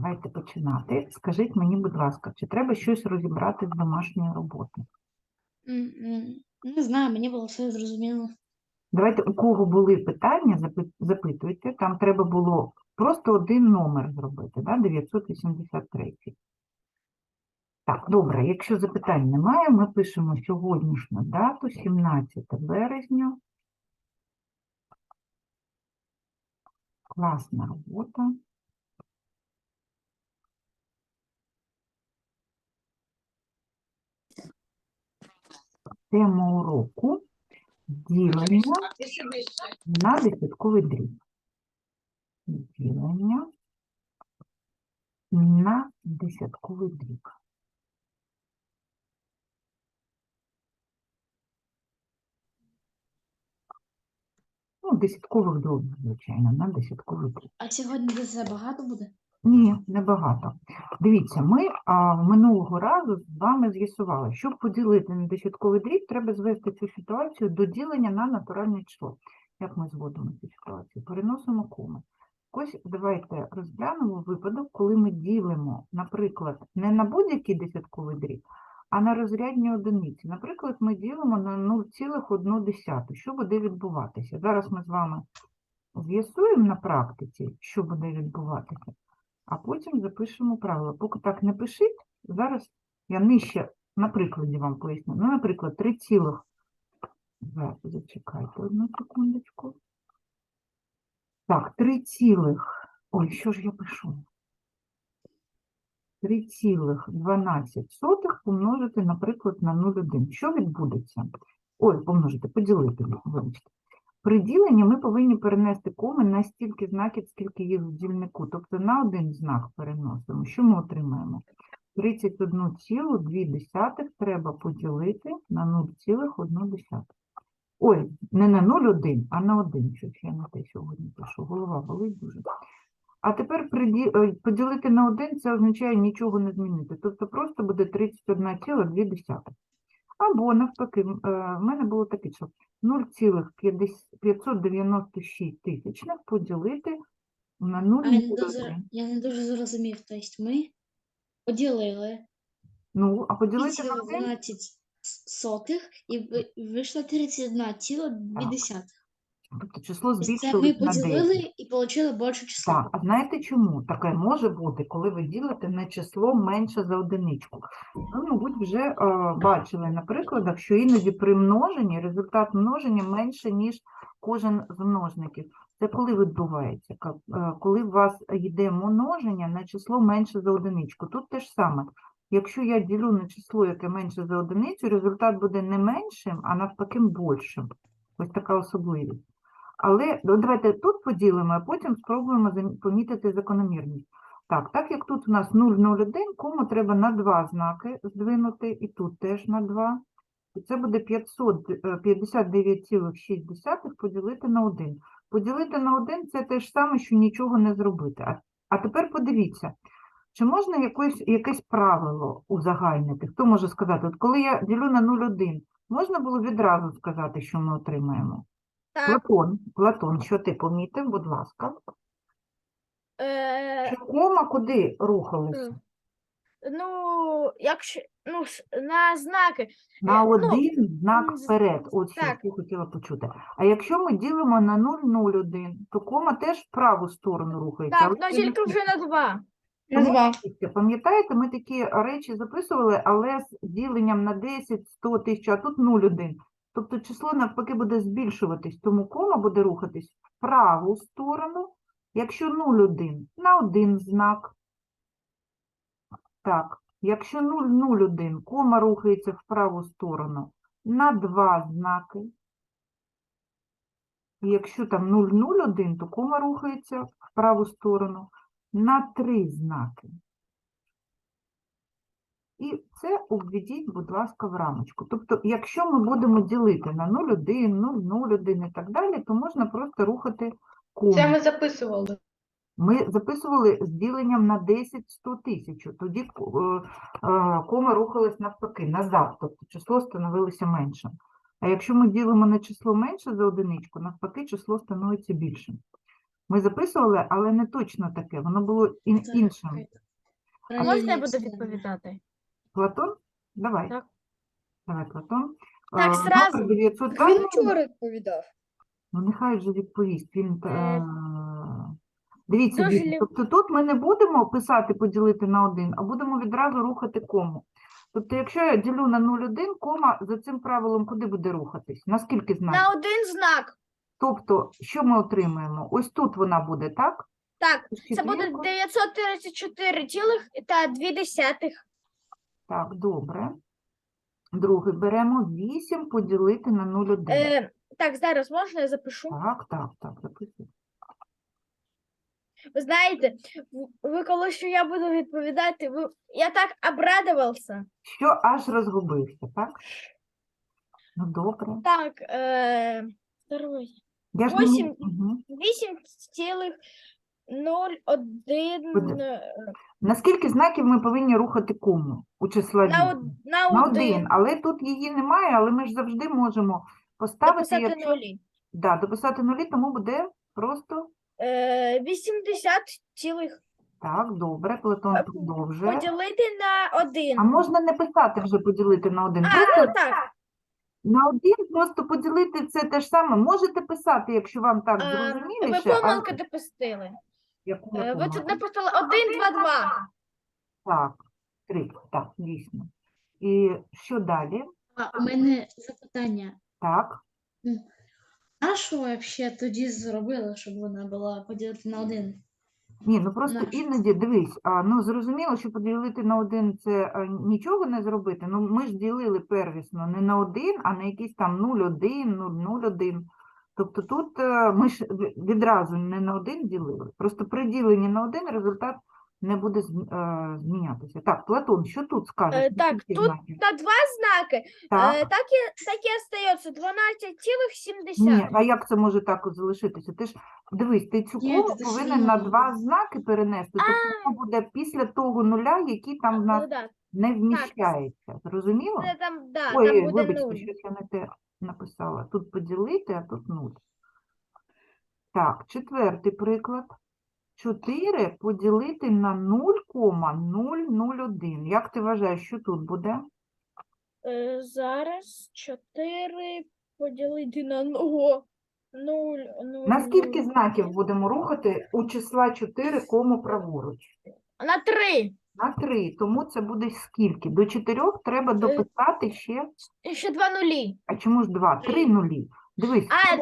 Давайте починати. Скажіть мені, будь ласка, чи треба щось розібрати з домашньої роботи? Не знаю, мені було все зрозуміло. Давайте, у кого були питання, запи- запитуйте. Там треба було просто один номер зробити, да? 983. Так, добре, якщо запитань немає, ми пишемо сьогоднішню дату, 17 березня. Класна робота. Тема уроку ділення на десятковий дріб. Ділення на десятковий дріб. Ну, десяткових дробів, звичайно, на десятковий дріб. А сьогодні десь забагато буде? Ні, небагато. Дивіться, ми а, минулого разу з вами з'ясували, щоб поділити на десятковий дріб, треба звести цю ситуацію до ділення на натуральне число. Як ми зводимо цю ситуацію? Переносимо коми. Ось давайте розглянемо випадок, коли ми ділимо, наприклад, не на будь-який десятковий дріб, а на розрядні одиниці. Наприклад, ми ділимо на 0,1. Що буде відбуватися? Зараз ми з вами з'ясуємо на практиці, що буде відбуватися а потім запишемо правило. Поки так не пишіть, зараз я нижче на прикладі вам поясню. Ну, наприклад, 3 цілих. Зараз, зачекайте одну секундочку. Так, 3 цілих. Ой, що ж я пишу? 3,12 помножити, наприклад, на 0,1. Що відбудеться? Ой, помножити, поділити, вибачте. При діленні ми повинні перенести коми на стільки знаків, скільки їх в дільнику. Тобто на один знак переносимо. Що ми отримаємо? 31,2 треба поділити на 0,1. Ой, не на 0,1, а на 1. Щось я на те сьогодні пишу. Голова болить дуже. А тепер е, поділити на 1 це означає нічого не змінити. Тобто просто буде 31,2. Або навпаки, е, в мене було таке число 0,596 тисячних поділити на А я не 0,1. дуже, я не дуже зрозумів. Тобто ми поділили Ну, а поділити на 1, 12 сотих і ви- вийшло 31,2. Тобто число Тобто ми на 10. і отримали більше число. Так, а знаєте чому? Таке може бути, коли ви ділите на число менше за одиничку. Ви, мабуть, вже е, бачили на прикладах, що іноді при множенні результат множення менше, ніж кожен з множників. Це коли відбувається? Е, Коли у вас йде множення на число менше за одиничку. Тут те ж саме. Якщо я ділю на число, яке менше за одиницю, результат буде не меншим, а навпаки більшим. Ось така особливість. Але ну, давайте тут поділимо, а потім спробуємо помітити закономірність. Так, так як тут у нас 0,01, кому треба на два знаки здвинути, і тут теж на 2. І це буде 500, е, 59,6 поділити на 1. Поділити на 1 – це те ж саме, що нічого не зробити. А, а тепер подивіться, чи можна якось, якесь правило узагальнити? Хто може сказати? От коли я ділю на 0,1, можна було відразу сказати, що ми отримаємо? Так, Платон, Платон, що ти помітив, будь ласка? е, кома куди рухалися? Ну, якщо ну, на знаки, На Е, ну, один знак м, з- вперед. От що так. я хотіла почути. А якщо ми ділимо на 0,01, то кома теж в праву сторону рухається. так, але ну це не тільки вже на два. На два. Дивіться, Пам'ятаєте, ми такі речі записували, але з діленням на 10, 100 тисяч, а тут 0,1. Тобто число навпаки буде збільшуватись, тому кома буде рухатись в праву сторону, якщо 0,1 на один знак. Так, якщо 0,01, кома рухається в праву сторону на два знаки. Якщо там 0,01, то кома рухається в праву сторону на три знаки. І це обведіть, будь ласка, в рамочку. Тобто, якщо ми будемо ділити на 0,1, 0,01 і так далі, то можна просто рухати кому. Це ми записували. Ми записували з діленням на 10 100 тисяч. Тоді е, е, кома рухалась навпаки, назад, тобто число становилося меншим. А якщо ми ділимо на число менше за одиничку, навпаки, число становиться більшим. Ми записували, але не точно таке. Воно було ін- іншим. А можна я буду відповідати? Платон? Давай. Так. Давай, Платон. Так, зразу. Автор Він вчора відповідав. Ну, нехай вже відповість. Він, е, Е, Дивіться, тобто тут ми не будемо писати поділити на один, а будемо відразу рухати кому. Тобто, якщо я ділю на 0,1, кома за цим правилом куди буде рухатись? Наскільки знаю? На один знак. Тобто, що ми отримаємо? Ось тут вона буде, так? Так, Це буде 934,2. Так, добре. Другий беремо 8 поділити на 0,1. Е, так, зараз можна я запишу? Так, так, так, записуй. Ви знаєте, ви коли що я буду відповідати, ви... я так обрадувався. Що аж розгубився, так? Ну, добре. Так, е... второй. Я ж не міг- Мгм. 8 цілих 0,1 Буде. е, На скільки знаків ми повинні рухати кому у числа на, од... на, На один. один, але тут її немає, але ми ж завжди можемо поставити, Дописати якщо... нулі. Да, дописати нулі, тому буде просто Е, 80 цілих так, добре, Платон Е, продовжує. поділити на 1. А можна не писати вже поділити на один. А, Просто ну так. на один просто поділити це те ж саме. Можете писати, якщо вам так ви зрозуміліше. помилки допустили. Яку Е, Ви тут написали 1, 2, 2. Так, три, так, дійсно. І що далі? А у мене запитання. Так. А що взагалі тоді зробили, щоб вона була поділити на один? Ні, ну просто Нащо? іноді дивись, а, ну зрозуміло, що поділити на один це а, нічого не зробити. Ну ми ж ділили первісно не на один, а на якийсь там 0,1, 0,01. Тобто тут е, ми ж відразу не на один ділили. Просто при діленні на один результат не буде е, змінятися. Так, Платон, що тут скажеш? Е, так, тут? На 2 знаки. Так. Е, так, і, так і остається 12,7. Ні, а як це може так от залишитися? Ти ж дивись, ти цю Ні, кому це ж повинен на рівно. два знаки перенести. Тобто воно буде після того нуля, який там в нас Ну, да. не вміщається. Зрозуміло? Це там, да, Ой, там буде вибачте, 0. щось я не те написала. Тут поділити, а тут 0. Так, четвертий приклад. 4 поділити на 0,001. Як ти вважаєш, що тут буде? Е, зараз 4 поділити на 0. 0, 0, На скільки знаків будемо рухати у числа 4 кому праворуч? На 3. На 3, тому це буде скільки? До 4 треба дописати ще, І ще 2 нулі. а чому ж 2? 3 Три. нулі. Дивись, А,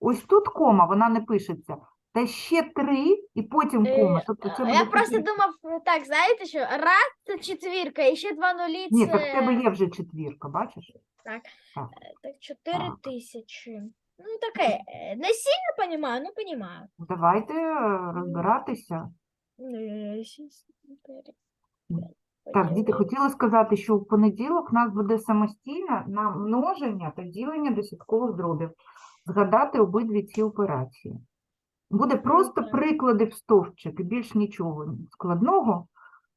ось тут кома, вона не пишеться. Та ще 3 і потім Е, кома. Тобто це буде Я просто чотири. думав, е, так, знаєте що? Раз це четвірка, і ще 2 нулі це. Ні, так в тебе є вже четвірка, бачиш? Так, Так. е, так 4 Так. тисячі. Ну, таке, е, не сильно понимаю, ну понимаю. Давайте е, розбиратися. Е, шість, чотири, п'ять, Так, діти, поділити. хотіла сказати, що в понеділок у нас буде самостійне на множення та ділення десяткових дробів. Згадати обидві ці операції. Буде просто приклади в стовпчик і більш нічого складного.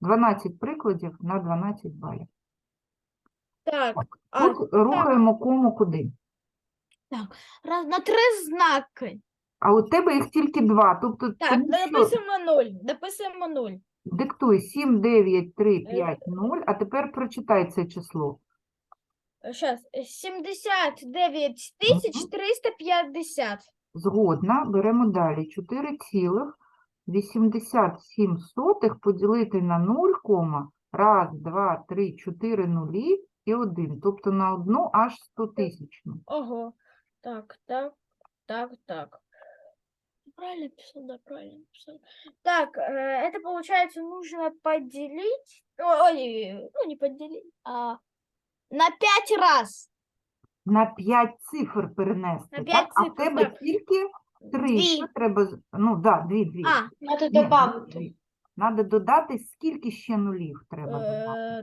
12 прикладів на 12 балів. Так, а, Тут рухаємо кому куди. Так, раз, на три знаки. А у тебе їх тільки два. Тобто, Так, тому що дописуємо 0. Дописуємо 0. диктуй 7, 9, 3, Е, 5, 0, а тепер прочитай це число. Сейчас, 79 тисяч 350. Згодна, беремо далі. 4,87 поділити на 0, кома, раз, два, три, чотири нулі і 1. Тобто на одну аж 100 тисячну. Ого. Так, так, так, так. Правильно писал, да, правильно писал. Так, э, это получается нужно поделить. Ой, ну не поделить, а на 5 раз На 5 цифр перенести, На так? п'ять А в цифр, тебе так. тільки 3. Дві. Що треба? з- Ну, да, 2, 2. А, Надо Ні, добавити. дві. Надо додати, скільки ще нулів треба додати. э,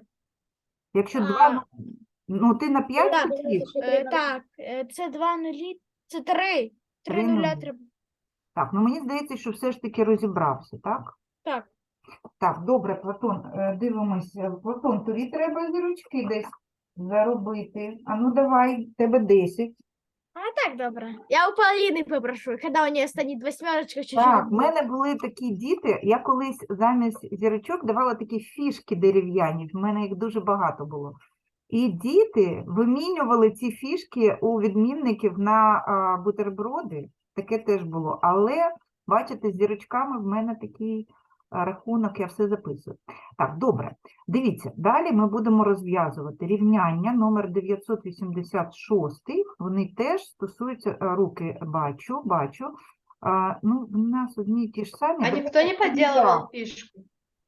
Якщо а, 2, ну ти на 5 так, хотів? э, так, э, це 2 нулі, це 3. 3 Три нуля нулі. треба. Так, ну мені здається, що все ж таки розібрався, так? Так, Так, добре, Платон, е, дивимося. Платон, тобі треба зірочки десь заробити. А ну давай, тебе 10. А так добре. Я у Полины попрошу, когда у нее станет восьмерочка чуть-чуть. Так, в мене були такі діти. Я колись замість зірочок давала такі фішки дерев'яні. В мене їх дуже багато було. І діти вимінювали ці фішки у відмінників на а, бутерброди. Таке теж було. Але, бачите, з зірочками в мене такий рахунок, я все записую. Так, добре. Дивіться, далі ми будемо розв'язувати рівняння номер 986. Вони теж стосуються руки бачу, бачу. А, ну, в нас одні ті ж самі. А бо никто не фишку?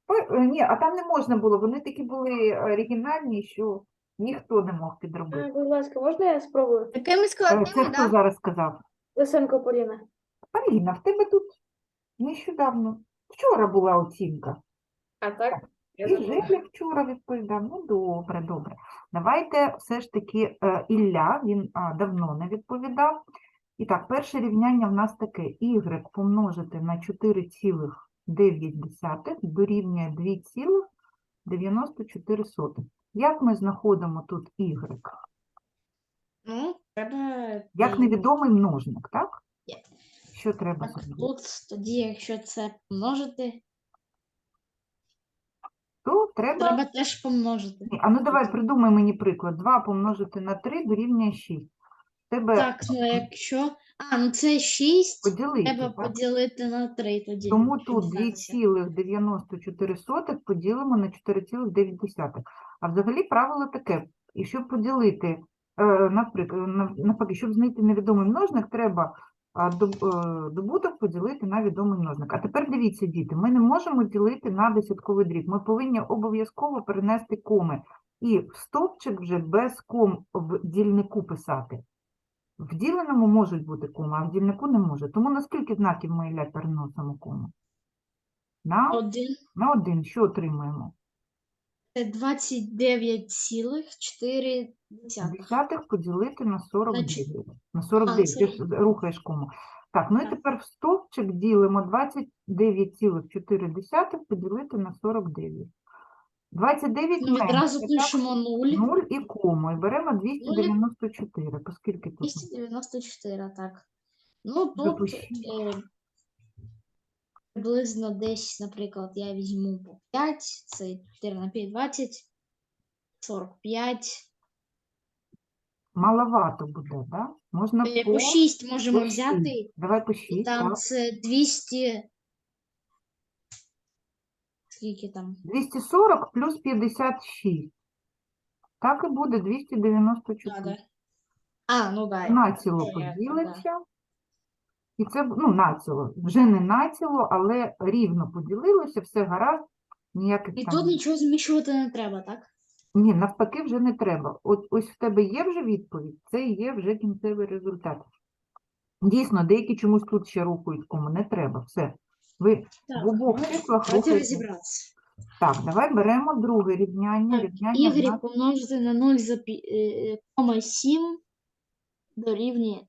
Ой, е, Ні, а там не можна було. Вони такі були оригінальні, що ніхто не мог підробити. Будь ласка, можна я спробую? Такими Е, складними, Це хто да? зараз сказав? Лисенко Поліна. Аліна, в тебе тут нещодавно. Вчора була оцінка. А так? І Женя вчора відповідав. Ну, добре, добре. Давайте все ж таки е, Ілля, він давно не відповідав. І так, перше рівняння в нас таке. Y помножити на 4,9 дорівнює 2,94. Як ми знаходимо тут Y? Ну, треба... Як невідомий множник, так? Що треба Так, зробити? тут тоді, якщо це помножити, То треба... треба теж помножити. Ні, А ну давай придумай мені приклад. 2 помножити на 3 дорівнює 6. Тебе Так, ну якщо... А, ну це 6, поділити, треба так? поділити на 3 тоді. Тому тут 2,94 поділимо на 4,9. А взагалі правило таке, і щоб поділити, е, наприклад, нав- навпаки, щоб знайти невідомий множник, треба добуток поділити на відомий множник. А тепер дивіться, діти, ми не можемо ділити на десятковий дріб. Ми повинні обов'язково перенести коми. І в стовпчик вже без ком в дільнику писати. В діленому можуть бути коми, а в дільнику не може. Тому на скільки знаків ми Ілля, переносимо кому? На, Один на один. Що отримуємо? Це 29,4. Десятих поділити на 49. На 49, ти ж рухаєш кому. Так, ну і тепер в стовпчик ділимо 29,4 поділити на 49. 29 Ну, відразу менше, так? пишемо 0. 0 і кому. І беремо 294. Поскільки тут? 294, так. Ну, тут е, приблизно десь, наприклад, я візьму по 5, це 4 на 5, 20, 45. Маловато буде, да? Можна Е, по, По 6 можемо по взяти. Давай по 6, там так. це 200. Скільки там? 240 плюс 56. Так і буде 294. А, да. а ну да. Націло Це як, поділиться. І це, ну, націло. Вже не націло, але рівно поділилося, все гаразд. Ніяких І там... тут нічого зміщувати не треба, так? Ні, навпаки, вже не треба. От ось в тебе є вже відповідь, це і є вже кінцевий результат. Дійсно, деякі чомусь тут ще рухають кому, не треба. Все. Ви Так, в обох числах рухаєте. Так, давай беремо друге рівняння. Так, рівняння Y нас помножити на 0,7 дорівнює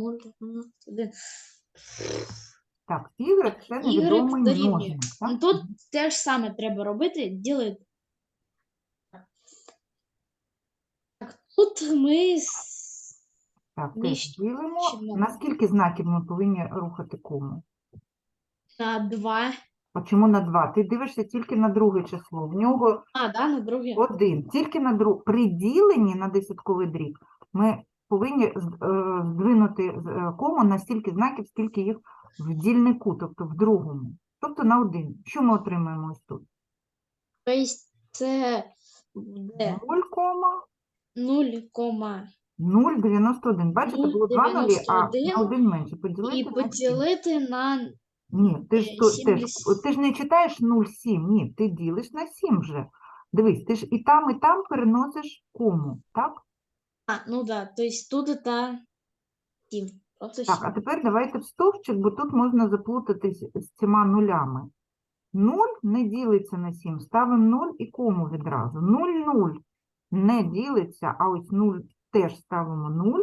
0,091. Так, Y це невідомий дорівнює. множник. Ну, Так? тут те ж саме треба робити, ділити. Так, тут ми с- Так, теж Нижче, ділимо. ще много. На скільки знаків ми повинні рухати кому? на 2. А чому на 2? Ти дивишся тільки на друге число. В нього А, да, на друге. один. Тільки на друге. При діленні на десятковий дріб ми повинні е, здвинути е, кому на стільки знаків, скільки їх в дільнику, тобто в другому. Тобто на один. Що ми отримаємо ось тут? Тобто це буде 0, кома 0,0 0,91. Бачите, було 2 нулі, а на один менше. Поділити і на поділити на Ні, ти ж, то, теж, 70. ти ж не читаєш 0,7, ні, ти ділиш на 7 вже. Дивись, ти ж і там, і там переносиш кому, так? А, ну да, то есть тут это 7. Просто Так, а 7. тепер давайте в стовпчик, бо тут можна заплутатись з цими нулями. 0 не ділиться на 7, ставимо 0 і кому відразу. 0, 0 не ділиться, а ось 0 теж ставимо 0,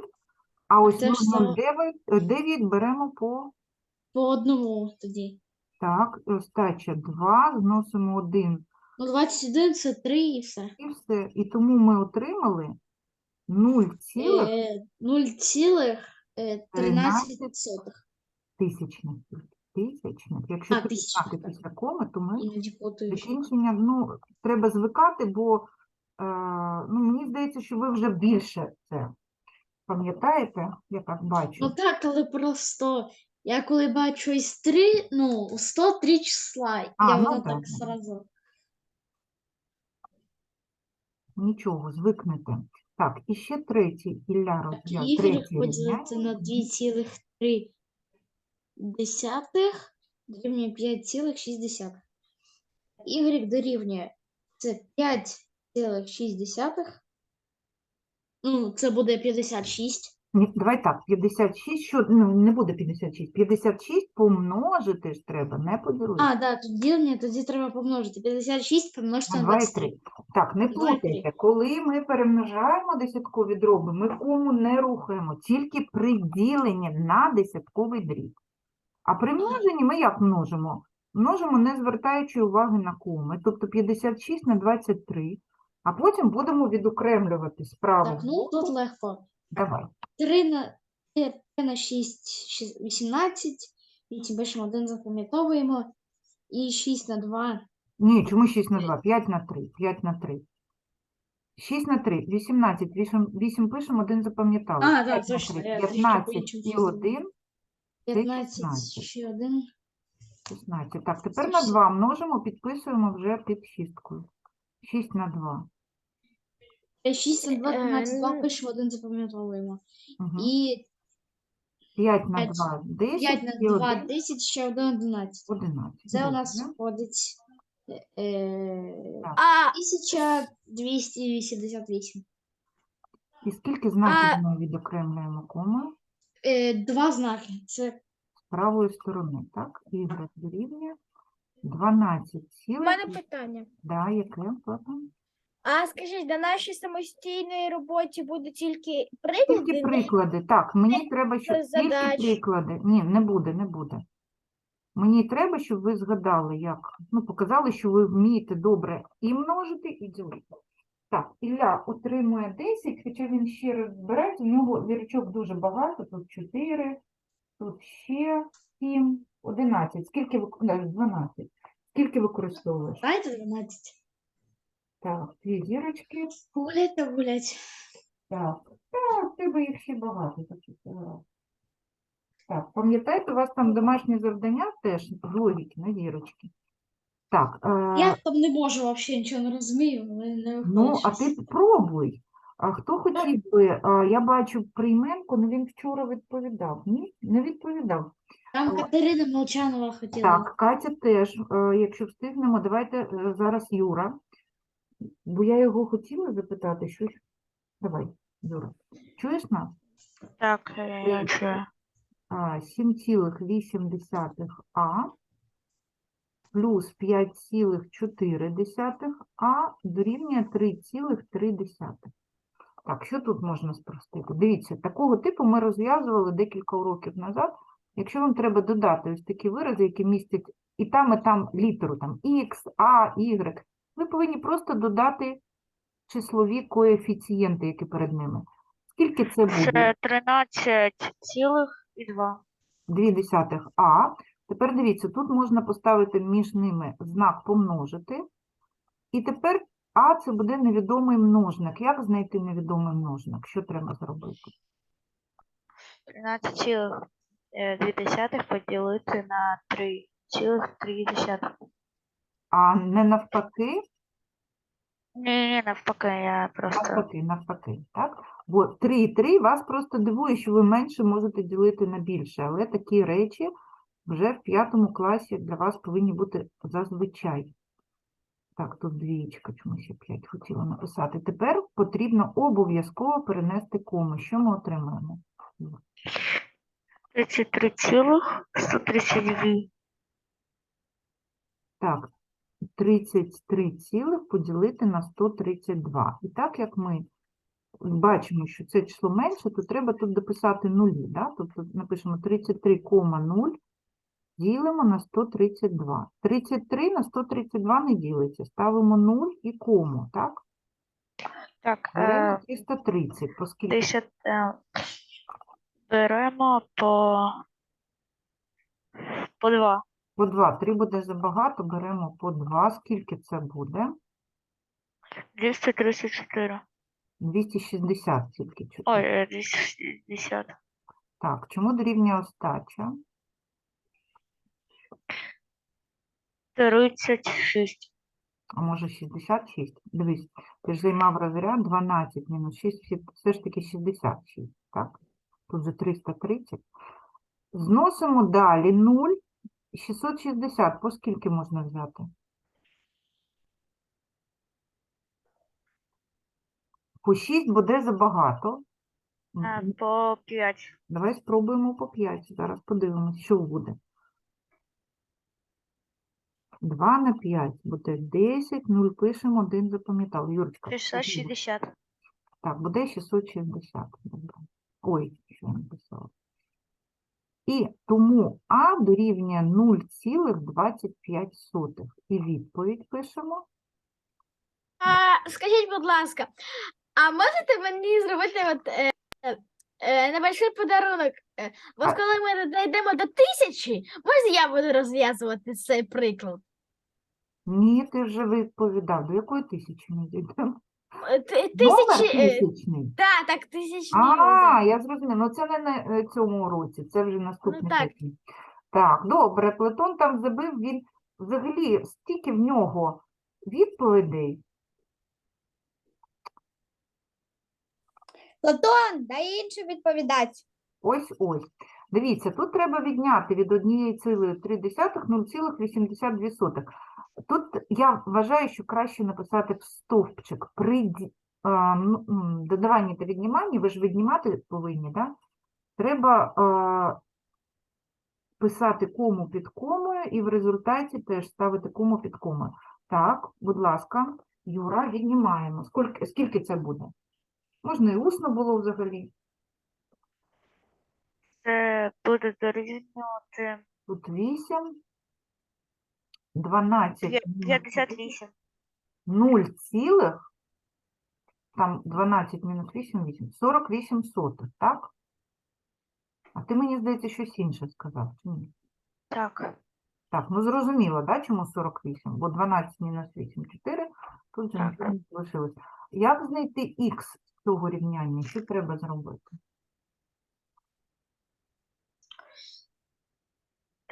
а ось Теж ставимо- 0,9 9 беремо по, По одному тоді. так, остача 2, зносимо 1 Ну, 21 це 3 і все. і все. І тому ми отримали 0 цілих Е, 0,13 тисячних. Тисячних. Якщо А, тисячних, так. після коми, то ми Іноді плутаю. закінчення, ну, треба звикати, бо е, ну, мені здається, що ви вже більше це пам'ятаєте, я так бачу. Ну так, але просто я коли бачу із 3, ну, 103 числа, А, я ну воно так, так ну. сразу. Нічого, звикнете. Так, і ще третій, Ілля розв'яз, Y третій поділити на 2,3 десятих дорівнює 5,6. Y дорівнює це 5,6. Ну, це буде 56. Ні, давай так, 56, що, ну, не буде 56, 56 помножити ж треба, не поділити. А, да, тут ділення, тоді треба помножити. 56 помножити На на 2 і 23. Так, не плутайте, коли ми перемножаємо десяткові дроби, ми кому не рухаємо, тільки при діленні на десятковий дріб. А при множенні ми як множимо? Множимо, не звертаючи уваги на коми, тобто 56 на 23, а потім будемо відокремлювати справу. Так, ну тут легко. Давай. 3 на, 3 на 6, 18, 8 пишемо 1, запам'ятовуємо, і 6 на 2, Ні, чому 6 на 2? 5 на 3. 5 на 3. 6 на 3, 18, 8, 8 пишемо, 1 запам'ятали. А, да, 5 точно, 3, 15 і 1, 15, 16. ще 1. 16. Так, тепер на 2 множимо, підписуємо вже під шісткою. 6 на 2. 6 на 2, 12, 2 ну- пишемо, 1 запам'ятовуємо. Угу. І 5 на п'ять- 2, 10 5 на і 2, 1, 10, ще 1, 11. 11. Це у нас Добре. виходить е, А, 1288. І скільки знаків А- ми відокремлюємо комою? Е, Два знаки. Це З правої сторони, так? Y дорівнює 12 у цілих. мене питання. Да, яке, Платон? А скажіть, на нашій самостійній роботі буде тільки Тільки приклади? не- приклади. Так, мені треба, щоб тільки задач. приклади. Ні, не буде, не буде. Мені треба, щоб ви згадали, як, ну, показали, що ви вмієте добре і множити, і ділити. Так, Ілля отримує 10, хоча він ще розбирається, у нього вірочок дуже багато, тут 4, тут ще 7, 11. Скільки ви, не, 12. Скільки використовуєш? знаєте 12. Так, дві зірочки. Гулять та гулять. Так, так, в тебе їх ще багато. таких, гаразд. Так, пам'ятаєте, у вас там домашні завдання теж з логіки на зірочки. Так, е, Я там не можу взагалі нічого не розумію, але не ну, а ти спробуй. А хто хотів би, а, я бачу прийменку, але він вчора відповідав. Ні, не відповідав. Там Катерина Молчанова хотіла. Так, Катя теж, е, якщо встигнемо, давайте е, зараз Юра. Бо я його хотіла запитати, що. ж- Давай, Юра. Чуєш нас? Так, е, я чую. 7,8 А плюс 5,4 А дорівнює 3,3. Так, що тут можна спростити? Дивіться, такого типу ми розв'язували декілька уроків назад. Якщо вам треба додати ось такі вирази, які містять і там, і там літеру, там X, А, Y, ви повинні просто додати числові коефіцієнти, які перед ними. Скільки це буде? Це 13 цілих і 2. 2 десятих А. Тепер дивіться, тут можна поставити між ними знак помножити. І тепер А це буде невідомий множник. Як знайти невідомий множник? Що треба зробити? 13 цілих 2 десятих поділити на 3 цілих 3 десятих. А не навпаки, Ні, ні, навпаки, я просто... навпаки, навпаки, так? Бо 3 і 3 вас просто дивує, що ви менше можете ділити на більше, але такі речі вже в п'ятому класі для вас повинні бути зазвичай. Так, тут двієчка, чому ще 5 хотіла написати. Тепер потрібно обов'язково перенести кому. Що ми отримаємо? 33 цілих 132. Так, 33 цілих поділити на 132. І так як ми бачимо, що це число менше, то треба тут дописати нулі. Да? Тобто напишемо 33,0 ділимо на 132. 33 на 132 не ділиться. Ставимо 0 і кому, так? Так, Беремо е, 330, оскільки 10, е, беремо по, по 2. По 2, 3 буде забагато, беремо по 2, скільки це буде? 234. 260 тільки. чу- Ой, е, 260. Так, чому дорівнює остача? 36. А може 66? Дивись, ти ж займав розряд 12 мінус 6, всі- все ж таки 66, так? Тут же 330. Зносимо далі 0, 660, по скільки можна взяти? По 6 буде забагато. По 5. Давай спробуємо по 5. Зараз подивимось, що буде. 2 на 5 буде 10, 0 пишемо, 1 запам'ятав. Юрочка. 660. Так, буде 660. Ой, що я написала. І тому А дорівнює 0,25. І відповідь пишемо. А, скажіть, будь ласка, а можете мені зробити от, е, е, е, небольшой подарунок? Е, От А- коли ми дійдемо до тисячі, можна я буду розв'язувати цей приклад? Ні, ти вже відповідав. До якої тисячі ми дійдемо? Номер Тисячі. е, тисячний. Так, так, тисячні. А, я зрозуміла. Ну це не на е, цьому уроці, це вже наступний так. тиждень. Так, добре, Платон там забив, він взагалі стільки в нього відповідей. Платон, дай інше відповідати. Ось ось. Дивіться, тут треба відняти від 1,3 0,82. Тут я вважаю, що краще написати в стовпчик при ну, додаванні та відніманні, ви ж віднімати повинні, да? Треба писати кому під комою і в результаті теж ставити кому під комою. Так, будь ласка, Юра, віднімаємо. Скільки, скільки це буде? Можна і усно було взагалі. Це буде дорівнювати Тут 8, 12, п'я- мінус 58. 0 цілих, там 12 мінус 8, 8, 48 сотих, так? А ти мені, здається, щось інше сказав, чи ні? Так. Так, ну зрозуміло, да, чому 48? Бо 12 мінус 8, 4, тут же нічого не залишилось. Як знайти х з цього рівняння? Що треба зробити?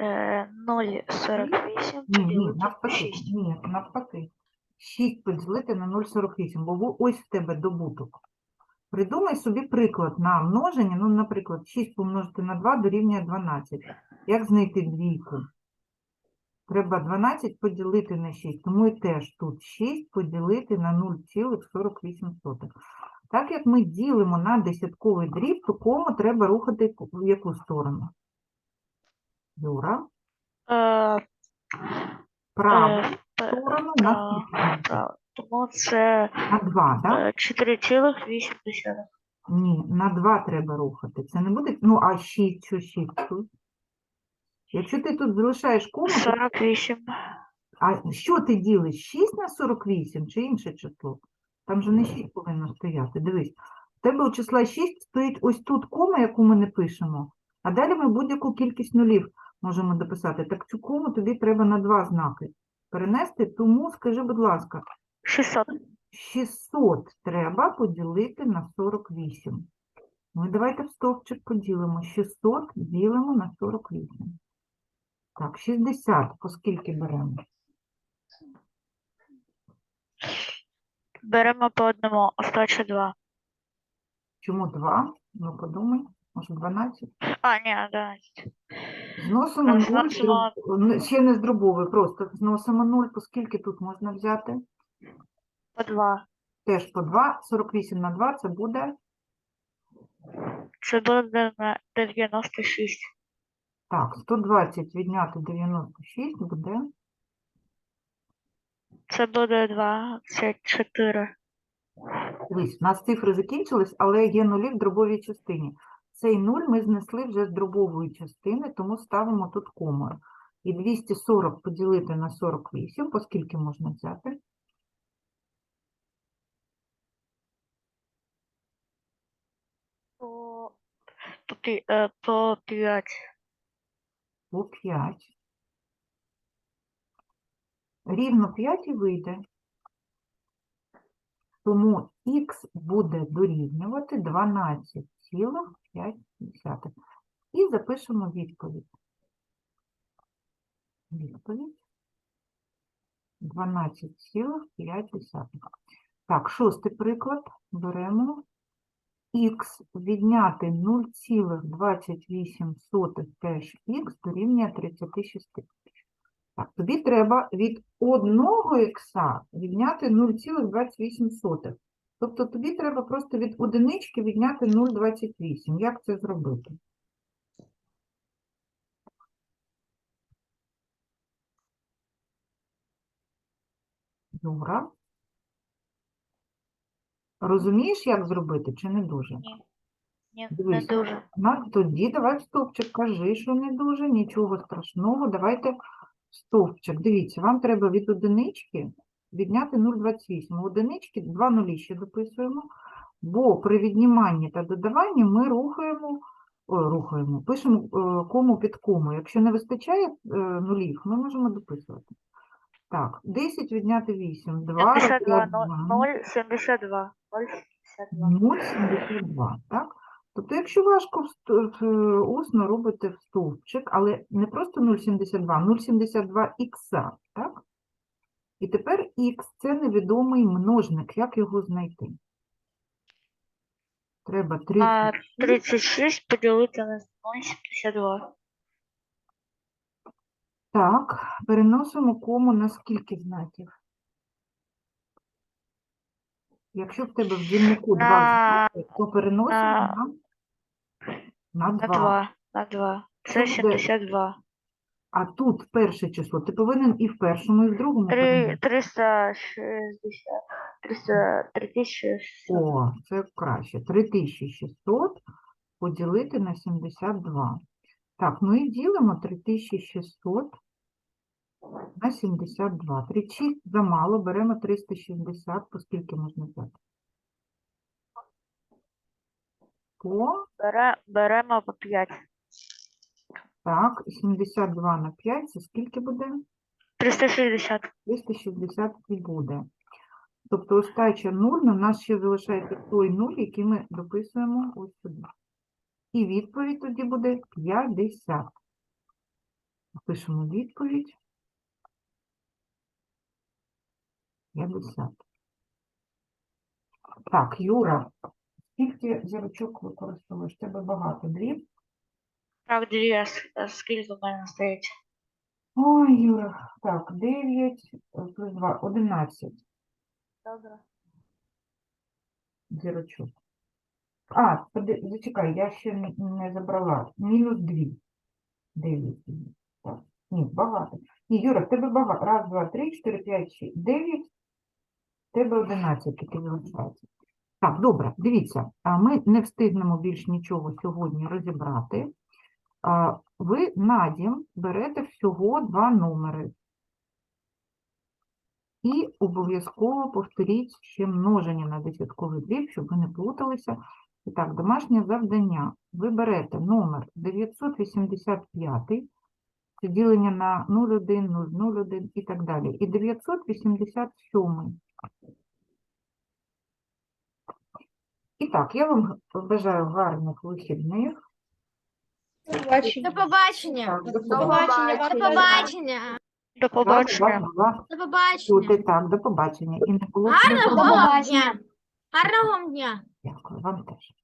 0,48 Ні, поділити навпаки, 6. ні, навпаки. 6 поділити на 0,48, бо во- ось в тебе добуток. Придумай собі приклад на множення, ну, наприклад, 6 помножити на 2 дорівнює 12. Як знайти двійку? Треба 12 поділити на 6, тому і теж тут 6 поділити на 0,48. Так як ми ділимо на десятковий дріб, то кому треба рухати в яку сторону? Юра, Е, праву е, пе- сторону на право, скільки? Тому це На 2, так? е, 4,8. Ні, на 2 треба рухати. Це не буде, ну, а 6, що 6 тут? Якщо ти тут залишаєш кому, то 48. А що ти ділиш? 6 на 48 чи інше число? Там же не 6 повинно стояти. Дивись, в тебе у числа 6 стоїть ось тут кома, яку ми не пишемо, а далі ми будь-яку кількість нулів можемо дописати. Так цю кому тобі треба на два знаки перенести, тому скажи, будь ласка, 600. 600 треба поділити на 48. Ну і давайте в стовпчик поділимо. 600 ділимо на 48. Так, 60, оскільки беремо? Беремо по одному, остача 2. Чому 2? Ну, подумай, може 12? А, ні, 12. Зносимо Так, 0, зносимо- дроб- ще не з дробової, просто зносимо 0, по скільки тут можна взяти? По 2. Теж по 2, 48 на 2 це буде, Це буде на 96. так, 120 відняти 96 буде, Це буде 24. дивись, у нас цифри закінчились, але є нулі в дробовій частині. Цей 0 ми знесли вже з дробової частини, тому ставимо тут комою. І 240 поділити на 48, оскільки можна взяти. По, по, ти- по 5. По 5. Рівно 5 і вийде. Тому х буде дорівнювати 12 12,5. І запишемо відповідь. Відповідь 12,5. Так, шостий приклад. Беремо х відняти 0,28 теж х дорівнює 36. Так, тобі треба від одного х відняти 0,28. Тобто тобі треба просто від одинички відняти 0,28. Як це зробити? Юра? Розумієш, як зробити, чи не дуже? Ні, не Дивись. дуже. На, тоді давай в стовпчик, кажи, що не дуже, нічого страшного. Давайте в стовпчик. Дивіться, вам треба від одинички відняти 0,28. У одинички два нулі ще дописуємо, бо при відніманні та додаванні ми рухаємо, ой, рухаємо, пишемо е, кому під кому. Якщо не вистачає е, нулів, ми можемо дописувати. Так, 10 відняти 8, 2, 72, 2. 0,72. 0,72. 0,72, так? Тобто, якщо важко в- усно робите в стовпчик, але не просто 0,72, 0,72 х, так? І тепер х – це невідомий множник. Як його знайти? Треба 30. А 36 поділити на 0,72. Так, переносимо кому на скільки знаків? Якщо в тебе в дільнику два На- знаки, то переносимо на- на, на На 2. 2. На 2. Що Це буде? 72. А тут перше число. Ти повинен і в першому, і в другому 3, перенести. 360. 300, 3600. О, це краще. 3600 поділити на 72. Так, ну і ділимо 3600 на 72. 36 замало, беремо 360, по скільки можна взяти? По, Бере, беремо по 5. Так, 72 на 5, це скільки буде? 360. 360 і буде. Тобто остача 0, у нас ще залишається той 0, який ми дописуємо ось сюди. І відповідь тоді буде 50. Пишемо відповідь. 50. Так, Юра, скільки зірочок використовуєш? Тебе багато дріб. Так, дві, скільки в мене стоїть? Ой, Юра, так, 9 плюс 2, 11. Добре. зірочок. А, поди- зачекай, я ще не, не забрала. Мінус 2. 9. Так. Ні, багато. Ні, Юра, в тебе багато. Раз, два, три, чотири, п'ять, шість, дев'ять. В тебе 11 тільки залишається. Так, добре, дивіться, а ми не встигнемо більш нічого сьогодні розібрати. Ви на дім берете всього два номери. І обов'язково повторіть ще множення на десятковий дріб, щоб ви не плуталися. І так, домашнє завдання. Ви берете номер 985, це ділення на 0,1, 0,01 і так далі. І 987. І так, я вам бажаю гарних вихідних. До побачення. До побачення. До побачення. До побачення. До побачення. так, до побачення. І не було Гарного вам дня. Гарного вам дня. Дякую, вам теж.